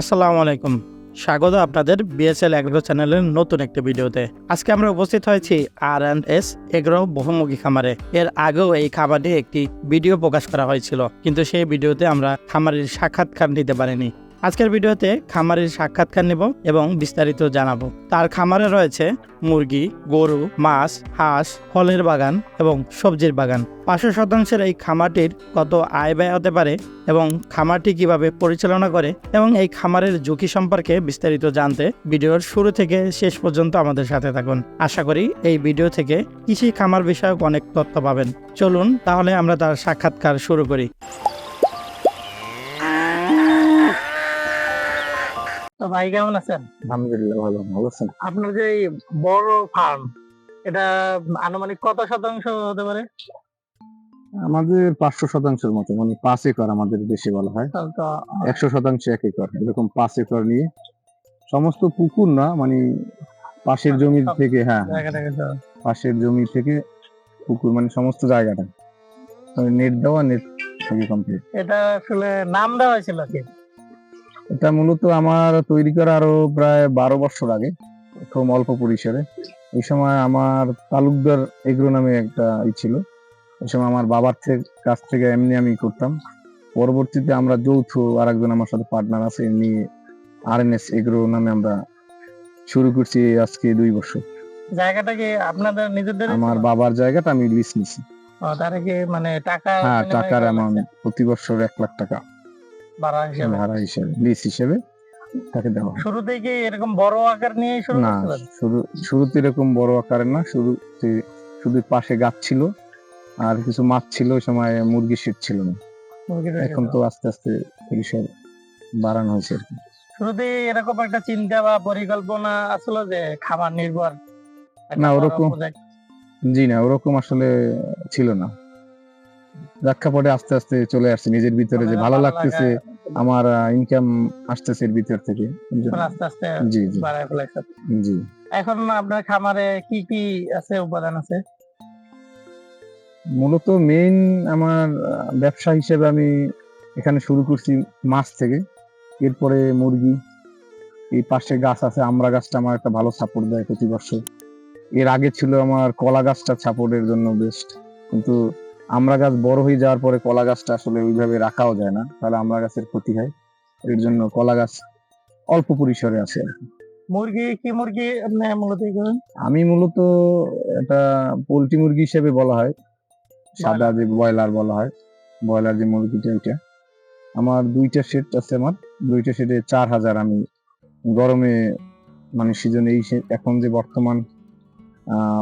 আসসালামু আলাইকুম। স্বাগত আপনাদের বিএসএল এগ্রো চ্যানেলের নতুন একটি ভিডিওতে। আজকে আমরা উপস্থিত হয়েছি আর অ্যান্ড এস এগ্রো বহুমুখী খামারে। এর আগেও এই খামারে একটি ভিডিও প্রকাশ করা হয়েছিল, কিন্তু সেই ভিডিওতে আমরা খামারের সাক্ষাৎকার নিতে পারিনি। আজকের ভিডিওতে খামারের সাক্ষাৎকার নেব এবং বিস্তারিত জানাব। তার খামারে রয়েছে মুরগি, গরু, মাছ, হাঁস, ফলের বাগান এবং সবজির বাগান। পাঁচশো শতাংশের এই খামারটির কত আয় ব্যয় হতে পারে এবং খামারটি কীভাবে পরিচালনা করে এবং এই খামারের ঝুঁকি সম্পর্কে বিস্তারিত জানতে ভিডিওর শুরু থেকে শেষ পর্যন্ত আমাদের সাথে থাকুন। আশা করি এই ভিডিও থেকে কৃষি খামার বিষয়ক অনেক তথ্য পাবেন। চলুন তাহলে আমরা তার সাক্ষাৎকার শুরু করি। তো ভাই কেমন আছেন? আলহামদুলিল্লাহ ভালো ভালো আছেন? আপনার যে বড় ফার্ম এটা আনুমানিক কত শতাংশ হতে পারে? আমাদের পাঁচশো শতাংশের মতো মানে পাঁচ একর আমাদের দেশে বলা হয়। একশো শতাংশ এক একর এরকম পাঁচ একর নিয়ে। সমস্ত পুকুর না মানে পাশের জমি থেকে হ্যাঁ। পাশের জমি থেকে পুকুর মানে সমস্ত জায়গাটা। নেট দেওয়া নেট থেকে কমপ্লিট এটা আসলে নাম দেওয়া হয়েছিল কি? এটা মূলত আমার তৈরি করা আরও প্রায় বারো বছর আগে খুব অল্প পরিসরে। এই সময় আমার তালুকদার এগ্রো নামে একটা ই ছিল। ওই সময় আমার বাবার থেকে কাছ থেকে এমনি আমি করতাম। পরবর্তীতে আমরা যৌথ আর একজন আমার সাথে পার্টনার আছে এমনি আর এন এস এগ্রো নামে আমরা শুরু করছি আজকে দুই বছর। জায়গাটা কি আপনাদের নিজেদের? আমার বাবার জায়গাটা আমি লিস নিছি। তারা কি মানে টাকা হ্যাঁ টাকার করা অ্যামাউন্ট প্রতি বছর এক লাখ টাকা। ভাড়া হিসেবে। ভাড়া হিসেবে লিস হিসেবে তাকে দেওয়া। শুরুতে কি এরকম বড় আকার নিয়ে শুরু না শুরু শুরুতে এরকম বড় আকারের না শুরুতে শুধু পাশে গাছ ছিল আর কিছু মাছ ছিল ওই সময় মুরগি শেড ছিল না। এখন তো আস্তে আস্তে পরিসর বাড়ানো হয়েছে আর কি। শুরুতে এরকম একটা চিন্তা বা পরিকল্পনা আসলো যে খামার নির্ভর না, ওরকম- জি না ওরকম আসলে ছিল না। প্রেক্ষাপটে আস্তে আস্তে চলে আসছে নিজের ভিতরে যে ভালো লাগতেছে লাগা, আমার ইনকাম আসতেছে এর ভিতর থেকে। আস্তে আস্তে জি জি। বাড়ায় ফেলেছে জি। এখন আপনার খামারে কি কি আছে উপাদান আছে? মূলত মেইন আমার ব্যবসা হিসেবে আমি এখানে শুরু করছি মাছ থেকে। এরপরে মুরগি এই পাশে গাছ আছে আমড়া গাছটা আমার একটা ভালো সাপোর্ট দেয় প্রতি বছর। এর আগে ছিল আমার কলা গাছটা সাপোর্টের জন্য বেস্ট কিন্তু আমড়া গাছ বড় হয়ে যাওয়ার পরে কলা গাছটা আসলে ওইভাবে রাখাও যায় না। তাহলে আমরা গাছের ক্ষতি হয়। এর জন্য কলা গাছ অল্প পরিসরে আছে আর কি। মুরগি কি মুরগি আপনি মূলত আমি মূলত এটা পোলট্রি মুরগি হিসেবে বলা হয়। সাদা যে ব্রয়লার বলা হয়। ব্রয়লার যে মুরগিটা ওইটা। আমার দুইটা সেট আছে আমার। দুইটা সেটে চার হাজার আমি গরমে মানে সিজন এই সে- এখন যে বর্তমান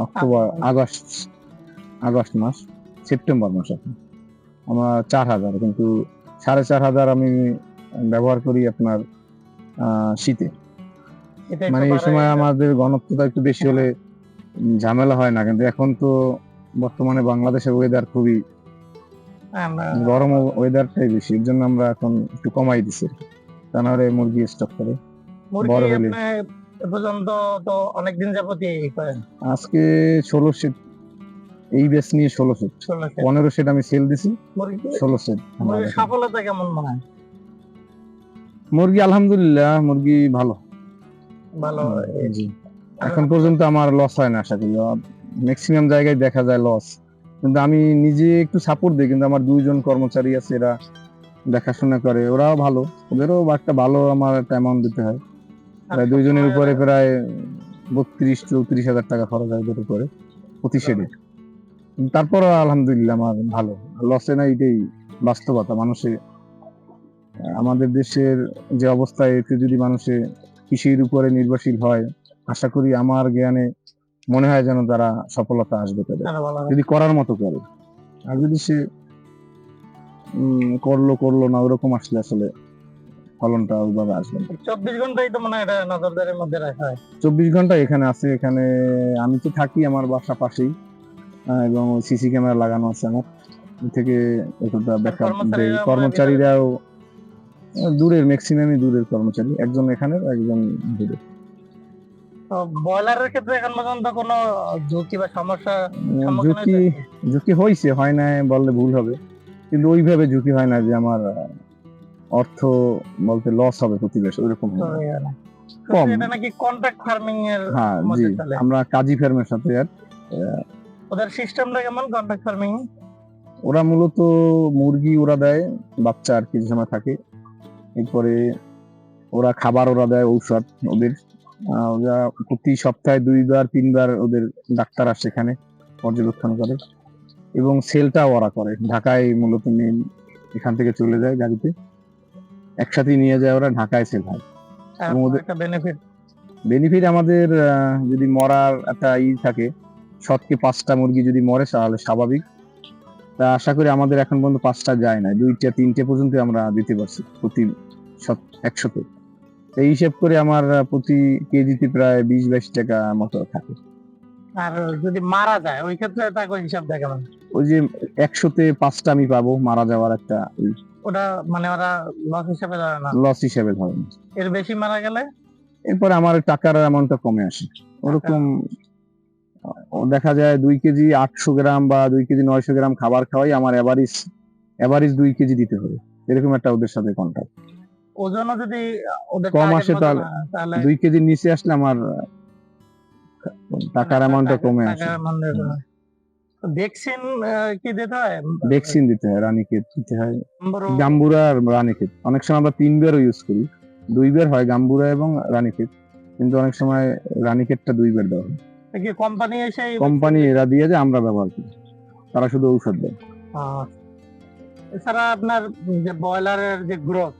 অক্টোবর আগস্ট আগস্ট মাস। সেপ্টেম্বর মাস। এখন আমার চার হাজার কিন্তু সাড়ে চার হাজার আমি ব্যবহার করি আপনার শীতে। মানে এই সময় আমাদের ঘনত্বটা একটু বেশি হলে ঝামেলা হয় না কিন্তু এখন তো বর্তমানে বাংলাদেশের ওয়েদার খুবই গরম ওয়েদারটাই বেশি এর জন্য আমরা এখন একটু কমাই দিছি। তা নাহলে মুরগি স্টক করে। বড় হলে। এ পর্যন্ত তো অনেকদিন যাবত ই করেন আজকে ষোলো এই বেস নিয়ে ষোলো সেট পনেরো সেট আমি সেল দিছি ষোলো সেট সফলতা কেমন মনে হয়? মুরগি আলহামদুলিল্লাহ মুরগি ভালো। ভালো জি। এখন পর্যন্ত আমার লস হয় না আশা করি। ম্যাক্সিমাম জায়গায় দেখা যায় লস কিন্তু আমি নিজে একটু সাপোর্ট দিই কিন্তু আমার দুইজন কর্মচারী আছে এরা দেখাশোনা করে ওরাও ভালো। ওদেরও একটা ভালো আমার একটা অ্যামাউন্ট দিতে হয়। প্রায় দুইজনের উপরে প্রায় বত্রিশ চৌত্রিশ হাজার টাকা খরচ হয় ওদের উপরে প্রতি শেডে তারপরও আলহামদুলিল্লাহ আমার ভালো। লসে না এটাই বাস্তবতা। মানুষে আমাদের দেশের যে অবস্থায় এতে যদি মানুষে কৃষির উপরে নির্ভরশীল হয় আশা করি আমার জ্ঞানে মনে হয় যেন তারা সফলতা আসবে তাদের। হয়। যদি করার মতো করে। আর যদি সে উম, করল করল না ওরকম আসলে আসলে ফলনটা ওইভাবে আসবে চব্বিশ ঘন্টাই তো মনে হয় এটা নজরদারির মধ্যে রাখা হয়। চব্বিশ ঘণ্টা এখানে আছে। এখানে আমি তো থাকি আমার বাসা পাশেই। এবং সিসি ক্যামেরা লাগানো আছে আমার। থেকে এতটা কর্মচারীরা কর্মচারীরাও দূরের ম্যাক্সিমামই দূরের কর্মচারী। একজন এখানে একজন দূরে। তো ক্ষেত্রে এখন পর্যন্ত কোনো ঝুঁকি বা সমস্যা ঝুঁকি ঝুঁকি হয়েছে হয় না বললে ভুল হবে। কিন্তু ওইভাবে ঝুঁকি হয় না যে আমার অর্থ বলতে লস হবে প্রতি বছর ওইরকম কম। এটা নাকি কন্ট্রাক্ট ফার্মিং এর হ্যাঁ জি। আমরা কাজী ফার্মের সাথে আর ওদের সিস্টেমটা কেমন? কন্ট্রাক্ট ফার্মিং ওরা মূলত মুরগি ওরা দেয় বাচ্চা আর কিছু সময় থাকে। এরপরে ওরা খাবার ওরা দেয় ঔষধ ওদের। ওরা প্রতি সপ্তাহে দুইবার তিনবার ওদের ডাক্তার আসে এখানে পর্যবেক্ষণ করে। এবং সেলটাও ওরা করে। ঢাকায় মূলত মেন এখান থেকে চলে যায় গাড়িতে। একসাথে নিয়ে যায় ওরা ঢাকায় সেল হয়। এবং ওদের- একটা বেনিফিট বেনিফিট আমাদের যদি মরার একটা ই থাকে শতকে পাঁচটা মুরগি যদি মরে তাহলে স্বাভাবিক। তা আশা করি আমাদের এখন পর্যন্ত পাঁচটা যায় না দুইটা তিনটে পর্যন্ত আমরা দিতে পারছি প্রতি শত- একশোতে তো এই হিসেব করে আমার প্রতি কেজিতে প্রায় বিশ বাইশ টাকা মতো থাকে। আর যদি মারা যায় ওই ক্ষেত্রে তাকে হিসাব দেখে ওই যে একশোতে পাঁচটা আমি পাবো মারা যাওয়ার একটা ওটা মানে ওরা লস হিসাবে ধরে না? লস হিসেবে ধরে না। এর বেশি মারা গেলে? এরপরে আমার টাকার অ্যামাউন্টটা কমে আসে। ওরকম দেখা যায় দুই কেজি আটশো গ্রাম বা দুই কেজি নয়শো গ্রাম খাবার খাওয়াই আমার এভারেজ এভারেজ দুই কেজি দিতে হবে। এরকম একটা ওদের সাথে কন্ট্রাক্ট ওজনও যদি ওদের কম আসে তাহলে- দুই কেজির নিচে আসলে আমার টাকার অ্যামাউন্টটা কমে আসে। ভ্যাকসিন কি দিতে হয়? ভ্যাকসিন দিতে হয় রানীক্ষেত দিতে হয়। গাম্বুরা আর রানীক্ষেত অনেক সময় আমরা তিনবারও ইউজ করি। দুইবার হয় গাম্বুরা এবং রানীক্ষেত কিন্তু অনেক সময় রানীক্ষেতটা দুইবার দেওয়া হয়। কি কোম্পানি এসে কোম্পানি এরা দিয়ে যায় আমরা ব্যবহার করি। তারা শুধু ঔষধ দেয়। এছাড়া আপনার যে ব্রয়লারের যে গ্রোথ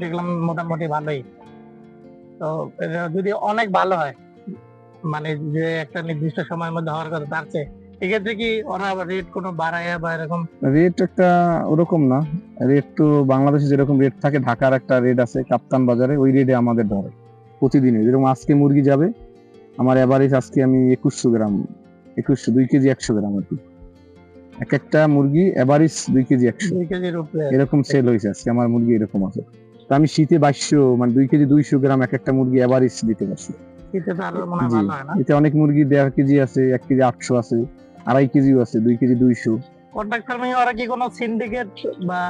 দেখলাম মোটামুটি ভালোই। তো যদি অনেক ভালো হয় মানে যে একটা নির্দিষ্ট সময়ের মধ্যে হওয়ার কথা তার চেয়ে এক্ষেত্রে কি ওরা রেট কোনো বাড়ায় বা এরকম? রেট একটা ওরকম না। রেট তো বাংলাদেশে যেরকম রেট থাকে ঢাকার একটা রেট আছে কাপ্তান বাজারে ওই রেটে আমাদের ধরে। প্রতিদিনে যেরকম আজকে মুরগি যাবে আমার এভারেজ আজকে আমি একুশশো গ্রাম একুশশো দুই কেজি একশো গ্রাম আর কি। এক একটা মুরগি এভারেজ দুই কেজি একশো। এরকম সেল হয়েছে আজকে আমার মুরগি এরকম আছে। তো আমি শীতে বাইশশো মানে দুই কেজি দুইশো গ্রাম এক একটা মুরগি এভারেজ দিতে পারছি। এতে অনেক মুরগি দেড় কেজি আছে এক কেজি আটশো আছে আড়াই কেজিও আছে দুই কেজি দুইশো। কন্ট্রাক্ট ফার্মিং ওরা কি কোনো সিন্ডিকেট বা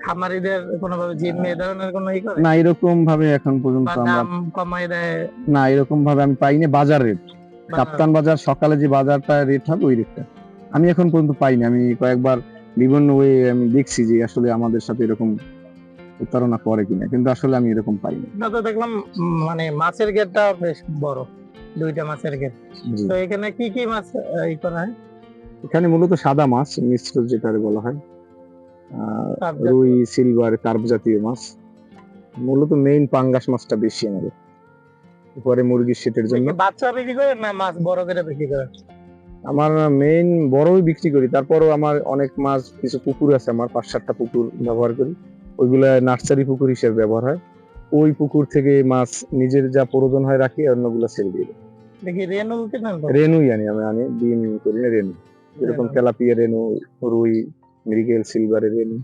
খামারিদের কোনোভাবে জিম্মি এ ধরনের কোনো ই করে? না এরকম ভাবে এখন পর্যন্ত বা আমরা দাম কমাই দেয়? না এরকম ভাবে আমি পাইনি বাজার রেট কাপ্তান বাজার সকালে যে বাজারটা রেট হবে ওই রেটটা আমি এখন পর্যন্ত পাইনি। আমি কয়েকবার বিভিন্ন ওয়ে আমি দেখছি যে আসলে আমাদের সাথে এরকম প্রতারণা করে কিনা কিন্তু আসলে আমি এরকম পাইনি। না তো দেখলাম উম, মানে মাছের গেটটা বেশ বড় দুইটা মাছের গেট জি। তো এখানে কি কি মাছ আহ, ই করা হয়? এখানে মূলত সাদা মাছ মিশ্র যেটা বলা হয়। রুই সিলভার কার্প জাতীয় মাছ। মূলত মেইন পাঙ্গাস মাছটা বেশি আমাদের। পরে মুরগির শীতের জন্য। বাচ্চা বিক্রি করে না মাছ বড় করে বিক্রি করে? আমার মেইন বড়ই বিক্রি করি। তারপরও আমার অনেক মাছ কিছু পুকুর আছে আমার পাঁচ সাতটা পুকুর ব্যবহার করি। ওইগুলা নার্সারি পুকুর হিসেবে ব্যবহার হয়। ওই পুকুর থেকে মাছ নিজের যা প্রয়োজন হয় রাখি অন্যগুলো ছেড়ে দিই। দেখি রেনু রেনুই আনি আমি আনি ডিম করি না রেনু যেরকম তেলাপিয়া রেনু রুই মৃগেল সিলভারের রেনু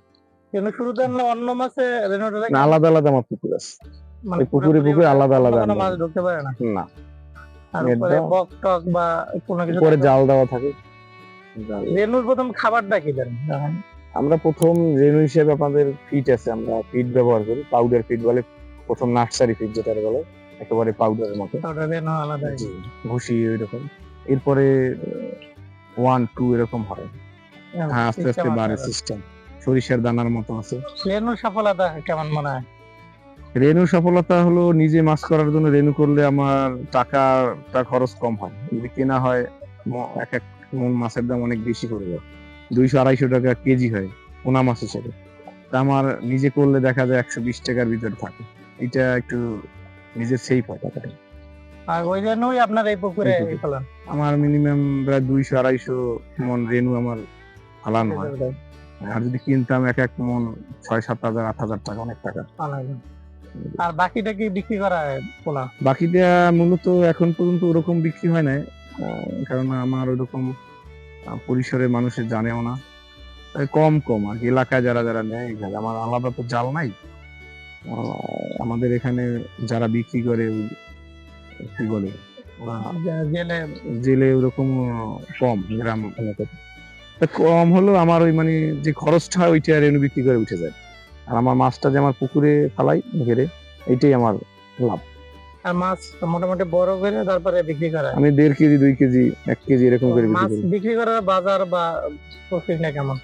কেন শুরুতে আমরা অন্য মাছে রেনুটা না আলাদা আলাদা আমার পুকুর আছে মানে পুকুরে পুকুরে আলাদা আলাদা মাছ ঢুকতে পারে না। না। দেওয়া। বক টক বা কোনো কিছু পরে জাল দেওয়া থাকে। রেনুর প্রথম খাবারটা কি দেন আমরা প্রথম রেনু হিসেবে আপনাদের ফিট আছে। আমরা ফিট ব্যবহার করি। পাউডার ফিট বলে প্রথম নার্সারি ফিট যেটা বলে। একেবারে পাউডারের মতো। ওটা রেনু ভুসি ওই রকম এরপরে ওয়ান টু এরকম হয়। হ্যাঁ আস্তে আস্তে বাড়ে সিস্টেম। সরিষার দানার মতো আছে। সফলতা কেমন মনে হয়? রেনু সফলতা হলো নিজে মাছ করার জন্য রেনু করলে আমার টাকাটা খরচ কম হয়। যদি কেনা হয় এক এক মন মাছের দাম অনেক বেশি পড়ে যায়। দুইশো আড়াইশো টাকা কেজি হয় পোনা মাছ হিসেবে। তা আমার নিজে করলে দেখা যায় একশো বিশ টাকার ভিতরে থাকে। এটা একটু নিজের সেফ হয় টাকাটা। আর ওই রেনুই আপনার এই পুকুরে। আমার মিনিমাম প্রায় দুইশো আড়াইশো মন রেনু আমার ফালানো হয়। আর যদি কিনতাম এক এক মন ছয় সাত হাজার আট হাজার টাকা অনেক টাকা। আর বাকিটা কি বিক্রি করা পোলা বাকিটা মূলত এখন পর্যন্ত ওরকম বিক্রি হয় না আহ, কারণ আমার ওরকম পরিসরে মানুষের জানেও না। কম কম। আর কি এলাকায় যারা যারা নেয় আমার আলাদা তো জাল নাই। আমাদের এখানে যারা বিক্রি করে কি বলে? জেলে জেলে ওরকম কম গ্রাম এলাকাতে। তা কম হলেও আমার ওই মানে যে খরচটা ওইটা রেনু বিক্রি করে উঠে যায়। আর আমার মাছটা যে আমার পুকুরে ফালাই ঘেরে এইটাই আমার লাভ। আর মাছ মোটামুটি বড় করে তারপরে বিক্রি করা। আমি দেড় কেজি দুই কেজি এক কেজি এরকম করে বিক্রি মাছ বিক্রি করার বাজার বা প্রফিট না কেমন?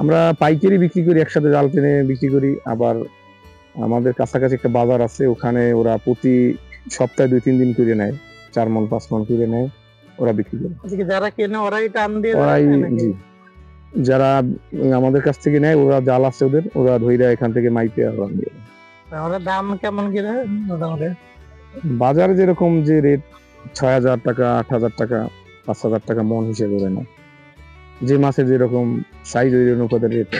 আমরা পাইকারি বিক্রি করি একসাথে জাল টেনে বিক্রি করি। আবার আমাদের কাছাকাছি একটা বাজার আছে ওখানে ওরা প্রতি সপ্তাহে দুই তিন দিন করে নেয় চার মন পাঁচ মন করে নেয়। ওরা বিক্রি করে। যারা কেনে ওরাই টান দিয়ে দেয় ওরাই জি। যারা আমাদের কাছ থেকে নেয় ওরা জাল আছে ওদের ওরা ধইরা এখান থেকে মাইপে ওরা নিয়ে যায়। ওরা দাম কেমন কি দেয় মোটামুটি? বাজারে যেরকম যে রেট ছয় হাজার টাকা আট হাজার টাকা পাঁচ হাজার টাকা মন হিসেবে ওরা নেয়। যে মাছের যেরকম সাইজ ওই অনুপাতে রেট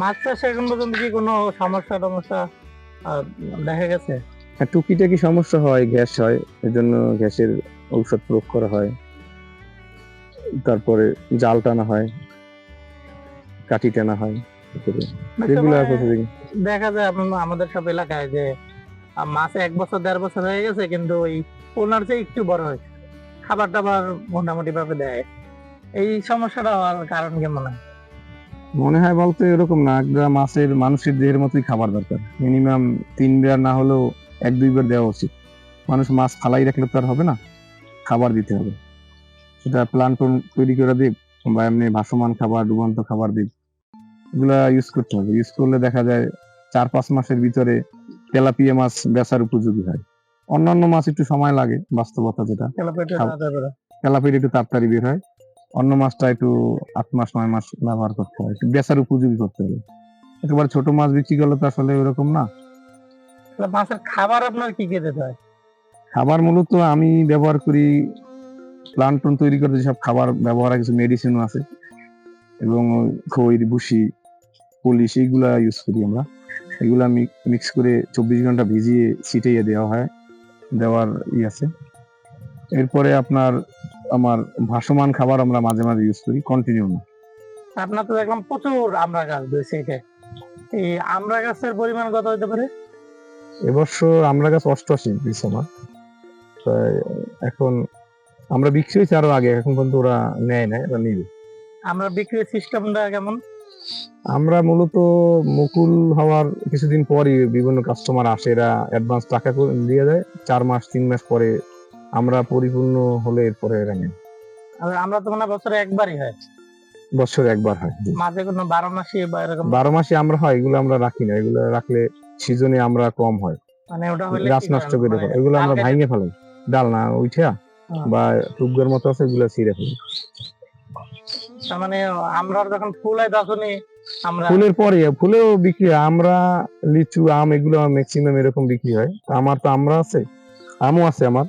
মাছ চাষে এখন পর্যন্ত কি কোনো সমস্যা টমস্যা দেখা গেছে? হ্যাঁ টুকিটাকি সমস্যা হয় গ্যাস হয় এর জন্য গ্যাসের ঔষধ প্রয়োগ করা হয়। তারপরে জাল টানা হয় কাঠি টানা হয় প্রসেসিং দেখা যায় আম- আমাদের সব এলাকায় যে মাছ এক বছর দেড় বছর হয়ে গেছে কিন্তু ওই ওনার চেয়ে একটু বড় হয়েছে খাবার টাবার মোটামুটি ভাবে দেয়। এই সমস্যাটা হওয়ার কারণ কি মনে হয়? মনে হয় বলতে এরকম না একটা মাছের মানুষের দেহের মতোই খাবার দরকার। মিনিমাম তিনবার না হলেও এক দুইবার দেওয়া উচিত। মানুষ মাছ ফালাই রাখলে তো আর হবে না। খাবার দিতে হবে। সেটা প্লান্টন তৈরি করে দিক বা এমনি ভাসমান খাবার ডুবন্ত খাবার দিক এগুলা ইউজ করতে হবে। ইউজ করলে দেখা যায় চার পাঁচ মাসের ভিতরে তেলাপিয়া মাছ বেচার উপযোগী হয়। অন্যান্য মাছ একটু সময় লাগে বাস্তবতা যেটা। তেলাপিয়া একটু তাড়াতাড়ি বের হয়। অন্য মাছটা একটু আট মাস নয় মাস ব্যবহার করতে হয়। একটু বেচার উপযোগী করতে হবে। একেবারে ছোট মাছ বিক্রি করলে তো আসলে ওরকম না। মাছের খাবার আপনার কি খেতে হয়? খাবার মূলত আমি ব্যবহার করি প্লান্টন তৈরি করতে সব খাবার ব্যবহার কিছু মেডিসিনও আছে এবং খৈর ভুসি পলিশ এইগুলা ইউজ করি আমরা। এগুলা মিক্স করে চব্বিশ ঘণ্টা ভিজিয়ে ছিটিয়ে দেওয়া হয় দেওয়ার ই আছে। এরপরে আপনার আমার ভাসমান খাবার আমরা মাঝে মাঝে ইউজ করি কন্টিনিউ না। আপনার তো দেখলাম প্রচুর আমরা গাছ দুই সাইডে এই আমরা গাছের পরিমাণ কত হতে পারে? এবছর আমরা গাছ অষ্টআশি পিস আমার এখন আমরা বিক্রি হয়েছে আরও আগে এখন পর্যন্ত ওরা নেয় না ওরা নিবে। আমরা বিক্রির সিস্টেমটা কেমন? আমরা মূলত মুকুল হওয়ার কিছুদিন পরই বিভিন্ন কাস্টমার আসে এরা অ্যাডভান্স টাকা দিয়ে দেয় চার মাস তিন মাস পরে আমরা পরিপূর্ণ হলে এরপরে এরা নেয়। আমরা তো মানে বছরে একবারই হয়। বছরে একবার হয় মাঝে কোনো বারো মাসে বা এরকম বারো মাসে আমরা হয় এগুলো আমরা রাখি না এগুলো রাখলে সিজনে আমরা কম হয়। মানে ওটা গাছ নষ্ট করে মানে এগুলো আমরা ভাঙে ফেলাই। ডাল না উঠা বা টুকগার মতো আছে ছিঁড়ে ফেলি। তার মানে আমরা যখন ফুল হয় তখনই আমরা ফুলের পরে ফুলেও বিক্রি হয়। আমরা লিচু আম এগুলো ম্যাক্সিমাম এরকম বিক্রি হয়। আমার তো আমরা আছে আমও আছে আমার।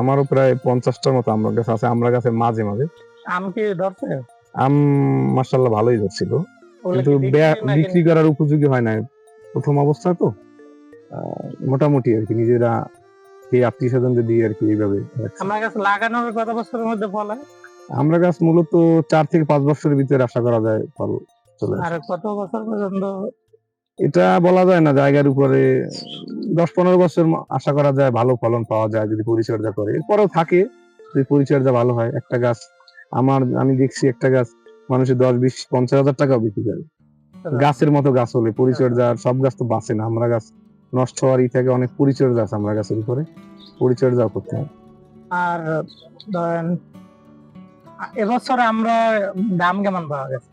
আমারও প্রায় পঞ্চাশটার মতো আমরা গাছ আছে আমরা গাছের মাঝে মাঝে। আম কি ধরছে? আম মাসাল্লাহ ভালোই ধরছিল। কিন্তু বিক্রি করার উপযোগী হয় না প্রথম অবস্থা তো মোটামুটি আর কি নিজেরা এই আত্মীয় স্বজনদের দিয়ে আর কি এইভাবে আমরা গাছ লাগানোর কত বছরের মধ্যে ফল হয়? আমরা গাছ মূলত চার থেকে পাঁচ বছরের ভিতরে আশা করা যায় ফল চলে আর কত বছর পর্যন্ত? এটা বলা যায় না জায়গার উপরে দশ পনেরো বছর আশা করা যায় ভালো ফলন পাওয়া যায় যদি পরিচর্যা করে। এরপরেও থাকে যদি পরিচর্যা ভালো হয়। একটা গাছ আমার আমি দেখছি একটা গাছ মানুষের দশ বিশ পঞ্চাশ হাজার টাকাও বিক্রি করে। গাছের মতো গাছ হলে পরিচর্যা সব গাছ তো বাঁচে না। আমরা গাছ নষ্ট হওয়ার ই থেকে অনেক পরিচর্যা আছে আমরা গাছের উপরে পরিচর্যাও করতে হয়। আর ধরেন এবছর আমরা দাম কেমন পাওয়া গেছে?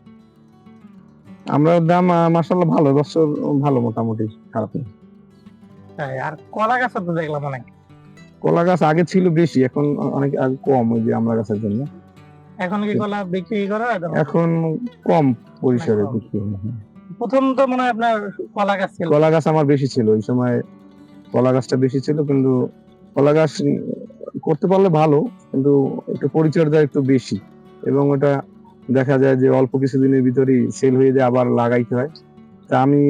আমরা দাম মাসাল্লাহ ভালো বছর ভালো মোটামুটি খারাপ না তাই, আর কলা গাছও তো দেখলাম অনেক। কলা গাছ আগে ছিল বেশি এখন অনেক কম ওই যে আমরা গাছের জন্য। এখন কি কলা বিক্রি করা এখন কম পরিসরে বিক্রি হয়। প্রথম তো মনে হয় আপনার কলা গাছ ছিল। কলা গাছ আমার বেশি ছিল, ওই সময় কলা গাছটা বেশি ছিল, কিন্তু কলা গাছ করতে পারলে ভালো, কিন্তু একটু পরিচর্যা একটু বেশি। এবং ওটা দেখা যায় যে অল্প কিছুদিনের ভিতরেই সেল হয়ে যায়, আবার লাগাইতে হয়। তা আমি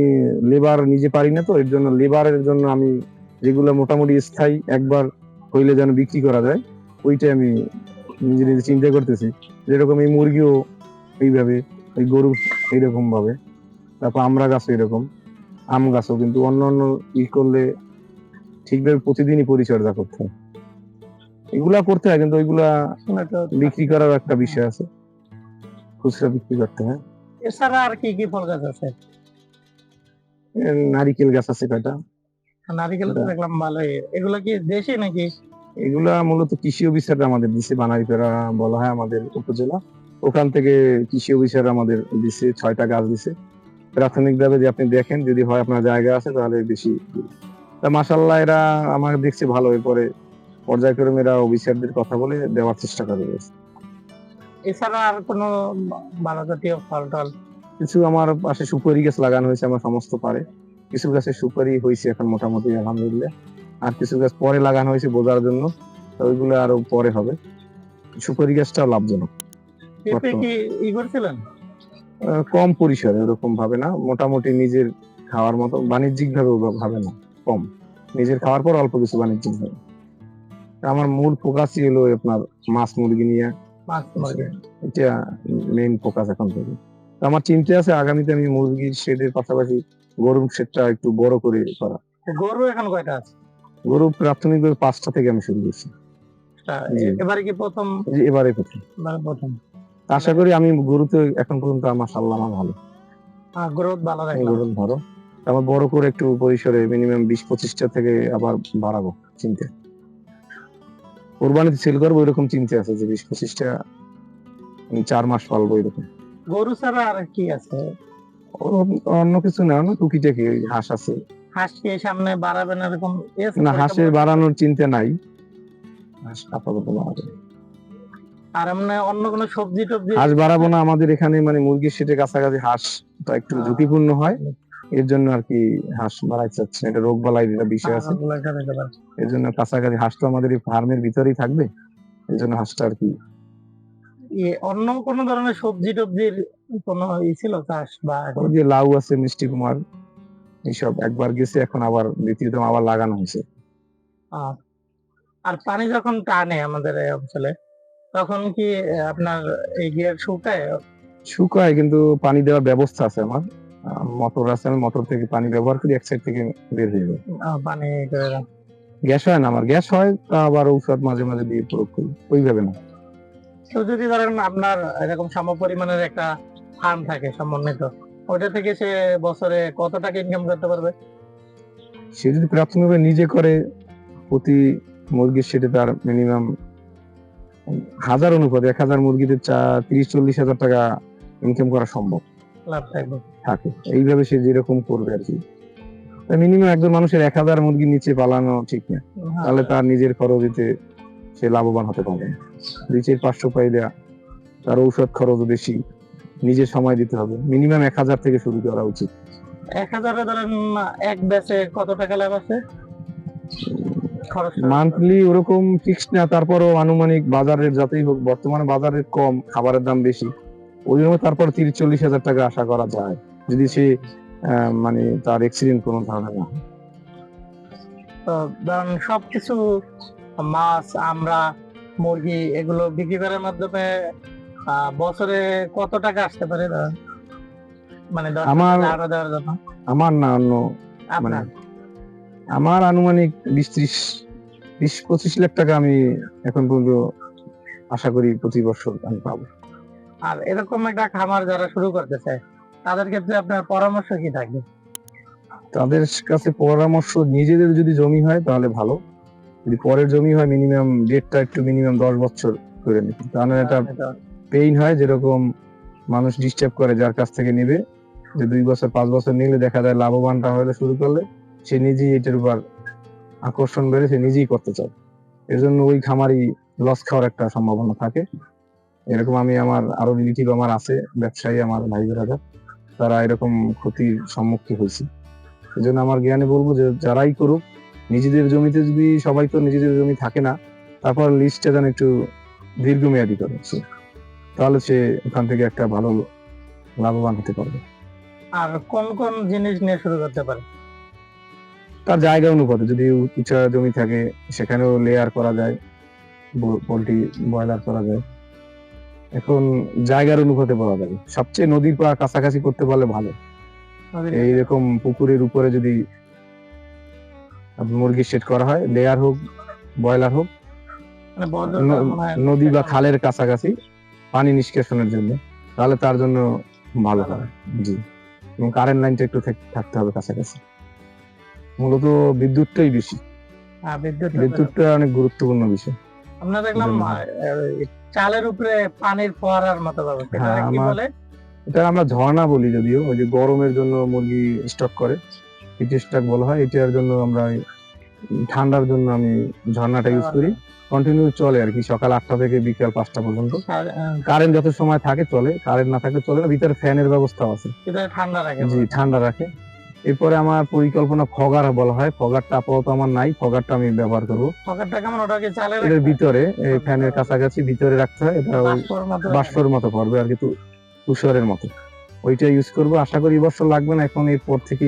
লেবার নিজে পারি না তো, এর জন্য লেবারের জন্য আমি যেগুলো মোটামুটি স্থায়ী একবার হইলে যেন বিক্রি করা যায়, ওইটাই আমি নিজে নিজে চিন্তা করতেছি। যেরকম এই মুরগিও এইভাবে, এই গরু এইরকম ভাবে তারপর আমরা গাছ এরকম আম গাছও কিন্তু অন্য অন্য ই করলে ঠিকভাবে প্রতিদিনই পরিচর্যা করতে হয়। এগুলা করতে হয় কিন্তু ওইগুলা বিক্রি করার একটা বিষয় আছে। খুচরা বিক্রি করতে হয়। এছাড়া আর কি কি ফল গাছ আছে? নারিকেল গাছ আছে কয়টা? নারিকেল তো দেখলাম ভালোই। এগুলো কি দেশি নাকি? এগুলা মূলত কৃষি অফিসাররা আমাদের দিছে বানাইপেরা বলা হয় আমাদের উপজেলা। ওখান থেকে কৃষি অফিসার আমাদের দিছে ছয়টা গাছ দিছে। প্রাথমিকভাবে যে আপনি দেখেন যদি হয় আপনার জায়গা আছে তাহলে বেশি। তা মাসাল্লাহ এরা আমার দেখছে ভালো এরপরে পর্যায়ক্রমে এরা অফিসারদের কথা বলে দেওয়ার চেষ্টা করে। এছাড়া আর কোনো ভালো জাতীয় ফল টল? কিছু আমার পাশে সুপারি গাছ লাগানো হয়েছে আমার সমস্ত পারে কিছু গাছে সুপারি হয়েছে এখন মোটামুটি আলহামদুলিল্লাহ। আর কিছু গাছ পরে লাগানো হয়েছে বোঝার জন্য ওইগুলো আরও পরে হবে। সুপারি গাছটাও লাভজনক। পেঁপে কি ই করছিলেন? কম পরিসরে ওরকম ভাবে না মোটামুটি নিজের খাওয়ার মতো বাণিজ্যিক ভাবে ভাবে না কম। নিজের খাওয়ার পর অল্প কিছু বাণিজ্যিক ভাবে আমার মূল ফোকাসই হলো আপনার মাছ মুরগি নিয়ে। এটা মেইন ফোকাস এখন থেকে। আমার চিন্তা আছে আগামীতে আমি মুরগির শেডের পাশাপাশি গরুর শেডটা একটু বড় করে করা। গরু এখন কয়টা আছে? গরু প্রাথমিকভাবে পাঁচটা থেকে আমি শুরু করছি। এবারে কি প্রথম? এবারে প্রথম। প্রথম। আশা করি আমি গরুতে এখন পর্যন্ত আমার সাল্লাহ আমার ভালো। গ্রোথ ভালো রাখলাম। গরুর ধরো আমার বড় করে একটু পরিসরে মিনিমাম বিশ পঁচিশটা থেকে আবার বাড়াবো চিন্তা। কোরবানিতে সেল করব এরকম চিন্তা আছে যে বিশ পঁচিশটা আমি চার মাস পালবো এরকম। গরু ছাড়া আর কি আছে? অন্য কিছু না না টুকিটাকি ওই হাঁস আছে। হাঁস কি সামনে বাড়াবেন এরকম? না হাঁসের বাড়ানোর চিন্তা নাই। হাঁস আপাতত বাড়াবো। আর এমনি অন্য কোনো সবজি টবজি হাঁস বাড়াবো না আমাদের এখানে মানে মুরগির সেটে কাছাকাছি হাঁসটা একটু ঝুঁকিপূর্ণ হয়। এর জন্য আর কি হাঁস বাড়াই চাচ্ছে। এটা রোগ বালাই যেটা বিষয় আছে। পারেন। এর জন্য কাছাকাছি হাঁস তো আমাদের এই ফার্মের ভিতরেই থাকবে। এই জন্য হাঁসটা আর কি অন্য কোনো ধরনের সবজি টবজির কোনো ই ছিল চাষ বা ওই যে লাউ আছে মিষ্টি কুমার এইসব একবার গেছে এখন আবার দ্বিতীয়ত আবার লাগানো হয়েছে। আর পানি যখন টানে আমাদের এই অঞ্চলে তখন কি আপনার এই গিয়ার শুকায়? শুকায় কিন্তু পানি দেওয়ার ব্যবস্থা আছে আমার। মোটর আছে আমি মোটর থেকে পানি ব্যবহার করি এক সাইড থেকে বের হয়ে যায়। পানি গ্যাস হয় না আমার গ্যাস হয় তা আবার ঔষধ মাঝে মাঝে দিয়ে প্রয়োগ করি ওইভাবে না। তো যদি ধরেন আপনার এরকম সম পরিমাণের একটা ফার্ম থাকে সমন্বিত ওইটা থেকে সে বছরে কত টাকা ইনকাম করতে পারবে? সে যদি প্রাথমিকভাবে নিজে করে প্রতি মুরগির সেটে তার মিনিমাম হাজার অনুপাতে এক হাজার মুরগিতে চা তিরিশ চল্লিশ হাজার টাকা ইনকাম করা সম্ভব। লাভ থাকে। এইভাবে সে যেরকম করবে আর কি। মিনিমাম একজন মানুষের এক হাজার মুরগির নিচে পালানো ঠিক না। হ্যাঁ, তাহলে তার নিজের খরচিতে সে লাভবান হতে পারবে না। দুই পাঁচশো পাই দেয়া তার ঔষধ খরচ বেশি নিজের সময় দিতে হবে। মিনিমাম এক হাজার থেকে শুরু করা উচিত। এক হাজারে ধরেন এক ব্যাচে কত টাকা লাভ আছে? খরচ মান্থলি ওরকম ফিক্স না তারপরও আনুমানিক বাজারের যাতেই হোক বর্তমানে বাজারের কম খাবারের দাম বেশি ওই জন্য তারপর তিরিশ চল্লিশ হাজার টাকা আশা করা যায় যদি সে মানে তার এক্সিডেন্ট কোনো ধরনের না ধরেন সবকিছু মাছ আমরা মুরগি এগুলো বিক্রি করার মাধ্যমে বছরে কত টাকা আসতে পারে? মানে আমার- আমার না অন্য মানে আমার আনুমানিক বিশ ত্রিশ বিশ পঁচিশ লাখ টাকা আমি এখন পর্যন্ত আশা করি প্রতি বছর আমি পাবো। আর এরকম একটা খামার যারা শুরু করতে চায় তাদের ক্ষেত্রে আপনার পরামর্শ কি থাকবে? তাদের কাছে পরামর্শ নিজেদের যদি জমি হয় তাহলে ভালো। যদি পরের জমি হয় মিনিমাম ডেটটা একটু মিনিমাম দশ বছর করে নিতে। তাহলে এটা পেইন হয় যেরকম মানুষ ডিস্টার্ব করে যার কাছ থেকে নেবে। যে দুই বছর পাঁচ বছর নিলে দেখা যায় লাভবানটা হলে শুরু করলে সে নিজেই এটার উপর আকর্ষণ বেড়ে সে নিজেই করতে চায়। এর জন্য ওই খামারই লস খাওয়ার একটা সম্ভাবনা থাকে। এরকম আমি আমার আরও রিলেটিভ আমার আছে, ব্যবসায়ী আমার ভাই বেড়াদা তারা এরকম ক্ষতির সম্মুখীন হয়েছে। এই জন্য আমার জ্ঞানে বলব যে যারাই করুক, নিজেদের জমিতে যদি সবাই তো নিজেদের জমি থাকে না, তারপর লিস্টটা যেন একটু দীর্ঘমেয়াদী করেছে তাহলে সে ওখান থেকে একটা ভালো লাভবান হতে পারবে। আর কোন কোন জিনিস নিয়ে শুরু করতে পারে? তার জায়গা অনুপাতে যদি উঁচা জমি থাকে সেখানেও লেয়ার করা যায় পোল্ট্রি ব্রয়লার করা যায়। এখন জায়গার অনুপাতে বলা যাবে সবচেয়ে নদীর পা কাছাকাছি করতে পারলে ভালো। এইরকম পুকুরের উপরে যদি মুরগি সেট করা হয় লেয়ার হোক ব্রয়লার হোক মানে নদী বা খালের কাছাকাছি পানি নিষ্কাশনের জন্য তাহলে তার জন্য ভালো হয়। জি। এবং কারেন্ট লাইনটা একটু থাকতে হবে কাছাকাছি। মূলত বিদ্যুৎটাই বেশি। বিদ্যুৎ বিদ্যুৎটা অনেক গুরুত্বপূর্ণ বিষয়। আমরা দেখলাম চালের উপরে পানির ফোয়ারার মতো ব্যবস্থা হ্যাঁ, কি বলে? এটা আমরা ঝর্ণা বলি যদিও ওই যে গরমের জন্য মুরগি স্টক করে। হিট স্টক বলা হয় এটার জন্য আমরা ঠান্ডার জন্য আমি ঝর্ণাটা ইউজ করি। কন্টিনিউ চলে আর কি সকাল আটটা থেকে বিকাল পাঁচটা পর্যন্ত। কারেন্ট যত সময় থাকে চলে কারেন্ট না থাকলে চলে না ভিতরে ফ্যানের ব্যবস্থা আছে। এটা ঠান্ডা রাখে জি ঠান্ডা রাখে। এরপরে আমার পরিকল্পনা ফগার বলা হয়। ফগারটা আপাতত আমার নাই ফগারটা আমি ব্যবহার করব। কেমন? চালের এটার ভিতরে এই ফ্যানের কাছাকাছি ভিতরে রাখতে হয় এটা ওই বাষ্পর মতো পড়বে আর কি তুষারের মতো। ওইটা ইউজ করব। আশা করি এবছর লাগবে না এখন এরপর থেকে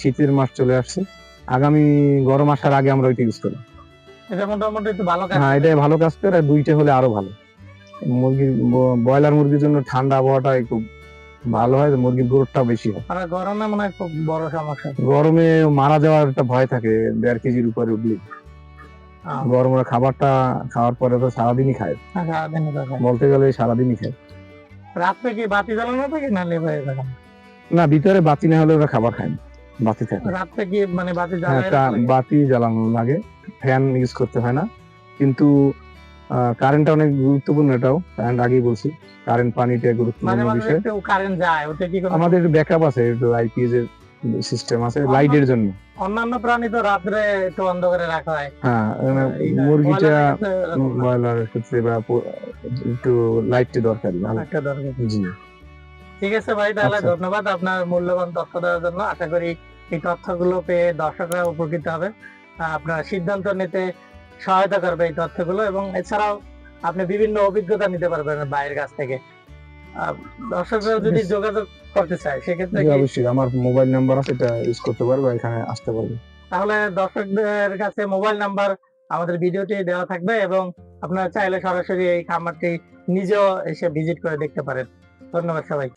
শীতের মাস চলে আসছে। আগামী গরম আসার আগে আমরা ওইটা ইউজ করব। এটা মোটামুটি একটু ভালো কাজ হ্যাঁ এটা ভালো কাজ করে আর দুইটা হলে আরও ভালো। মুরগির ব্রয়লার মুরগির জন্য ঠান্ডা আবহাওয়াটা খুব ভালো হয় মুরগির গ্রোথটা বেশি হয়। আর গরমে মনে হয় খুব বড় সমস্যা। গরমে মারা যাওয়ার একটা ভয় থাকে দেড় কেজির উপরে উঠলে। আহ, গরমের খাবারটা খাওয়ার পরে তো সারাদিনই খায়। থাকে। বলতে গেলে সারাদিনই খায়। রাত্রে কি বাতি জ্বালানো থাকে না থাকে না ভিতরে বাতি না হলে ওরা খাবার খায় না বাতি থাকে। রাত্রে কি মানে বাতি হ্যাঁ জ্বালায় বাতি জ্বালানো লাগে ফ্যান ইউজ করতে হয় না। কিন্তু কারেন্টটা অনেক গুরুত্বপূর্ণ এটাও কারেন্ট আগেই বলছি কারেন্ট পানিটা গুরুত্বপূর্ণ বিষয়। কারেন্ট যায় ওটা কি আমাদের ব্যাকআপ আছে আইপিএস এর সিস্টেম আছে লাইটের জন্য। অন্যান্য প্রাণী তো রাত্রে একটু অন্ধকারে রাখা হয়। হ্যাঁ মানে মুরগিটা ব্রয়লারের ক্ষেত্রে বা একটু লাইটটা দরকারি একটা দরকার জি। ঠিক আছে ভাই তাহলে আচ্ছা। ধন্যবাদ আপনার মূল্যবান তথ্য দেওয়ার জন্য। আশা করি এই তথ্যগুলো পেয়ে দর্শকরা উপকৃত হবে। আপনার সিদ্ধান্ত নিতে সহায়তা করবে এই তথ্যগুলো এবং এছাড়াও আপনি বিভিন্ন অভিজ্ঞতা নিতে পারবেন বাইরের কাছ থেকে। দর্শকরা যদি যোগাযোগ করতে চায় সেক্ষেত্রে অবশ্যই আমার মোবাইল নাম্বার আছে এটা ইউজ করতে পারবে এখানে আসতে পারবে। তাহলে দর্শকদের কাছে মোবাইল নাম্বার আমাদের ভিডিওতে দেওয়া থাকবে এবং আপনারা চাইলে সরাসরি এই খামারটি নিজেও এসে ভিজিট করে দেখতে পারেন। ধন্যবাদ সবাই